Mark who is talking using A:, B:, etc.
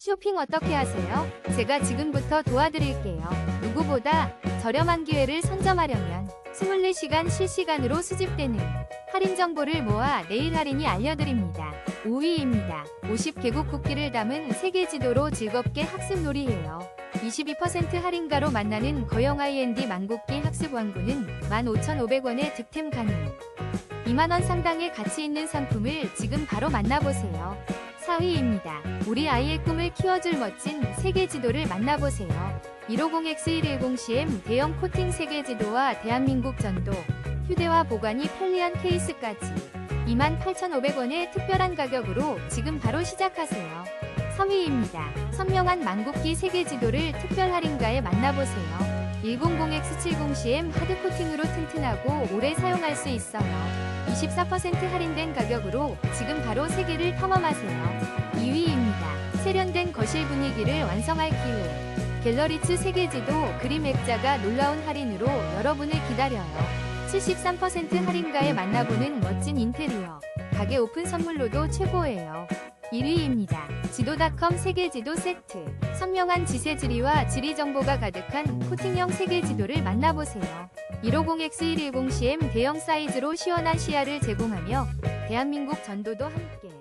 A: 쇼핑 어떻게 하세요? 제가 지금부터 도와드릴게요. 누구보다 저렴한 기회를 선점하려면 24시간 실시간으로 수집되는 할인 정보를 모아 내일 할인이 알려드립니다. 5위입니다. 50개국 국기를 담은 세계 지도로 즐겁게 학습 놀이해요. 22% 할인가로 만나는 거영 I&D 만국기 학습 왕구는 15,500원에 득템 가능. 2만원 상당의 가치 있는 상품을 지금 바로 만나보세요. 4위입니다. 우리 아이의 꿈을 키워줄 멋진 세계 지도를 만나보세요. 150X110CM 대형 코팅 세계 지도와 대한민국 전도, 휴대와 보관이 편리한 케이스까지 28,500원의 특별한 가격으로 지금 바로 시작하세요. 3위입니다. 선명한 만국기 세계 지도를 특별 할인가에 만나보세요. 100X70CM 하드 코팅으로 튼튼하고 오래 사용할 수 있어요. 24% 할인된 가격으로 지금 바로 세계를 탐험하세요. 2위입니다. 세련된 거실 분위기를 완성할 기회. 갤러리츠 세계지도 그림 액자가 놀라운 할인으로 여러분을 기다려요. 73% 할인가에 만나보는 멋진 인테리어. 가게 오픈 선물로도 최고예요. 1위입니다. 지도닷컴 세계지도 세트. 선명한 지세지리와 지리 정보가 가득한 코팅형 세계지도를 만나보세요. 150X110CM 대형 사이즈로 시원한 시야를 제공하며 대한민국 전도도 함께